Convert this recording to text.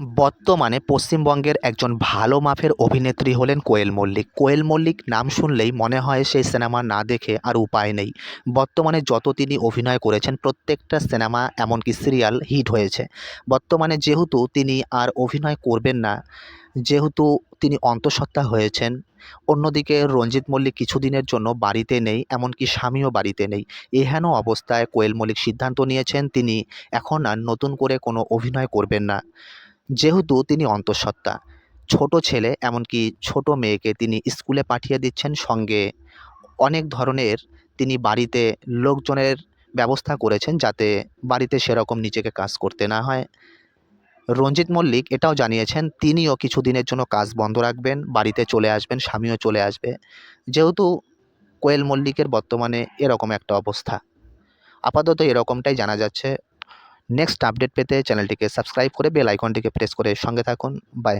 বর্তমানে পশ্চিমবঙ্গের একজন ভালো মাপের অভিনেত্রী হলেন কোয়েল মল্লিক। কোয়েল মল্লিক নাম শুনলেই মনে হয় সেই সিনেমা না দেখে আর উপায় নেই। বর্তমানে যত তিনি অভিনয় করেছেন, প্রত্যেকটা সিনেমা এমনকি সিরিয়াল হিট হয়েছে। বর্তমানে যেহেতু তিনি আর অভিনয় করবেন না, যেহেতু তিনি অন্তঃসত্ত্বা হয়েছেন, অন্যদিকে রঞ্জিত মল্লিক কিছুদিনের জন্য বাড়িতে নেই, এমনকি স্বামীও বাড়িতে নেই। এহেন অবস্থায় কোয়েল মল্লিক সিদ্ধান্ত নিয়েছেন, তিনি এখন আর নতুন করে কোনো অভিনয় করবেন না। যেহেতু তিনি অন্তঃসত্ত্বা। ছোট ছেলে, এমনকি ছোট মেয়েকে তিনি স্কুলে পাঠিয়ে দিচ্ছেন সঙ্গে। অনেক ধরনের তিনি বাড়িতে লোকজনের ব্যবস্থা করেছেন যাতে বাড়িতে সেরকম নিজেকে কাজ করতে না হয়। রঞ্জিত মল্লিক এটাও জানিয়েছেন, তিনিও কিছুদিনের জন্য কাজ বন্ধ রাখবেন, বাড়িতে চলে আসবেন, স্বামীও চলে আসবে। যেহেতু কোয়েল মল্লিকের বর্তমানে এরকম একটা অবস্থা। আপাতত এরকমটাই জানা যাচ্ছে। নেক্সট আপডেট পেতে চ্যানেলটিকে সাবস্ক্রাইব করে বেল আইকনটিকে প্রেস করে সঙ্গে থাকুন। বাই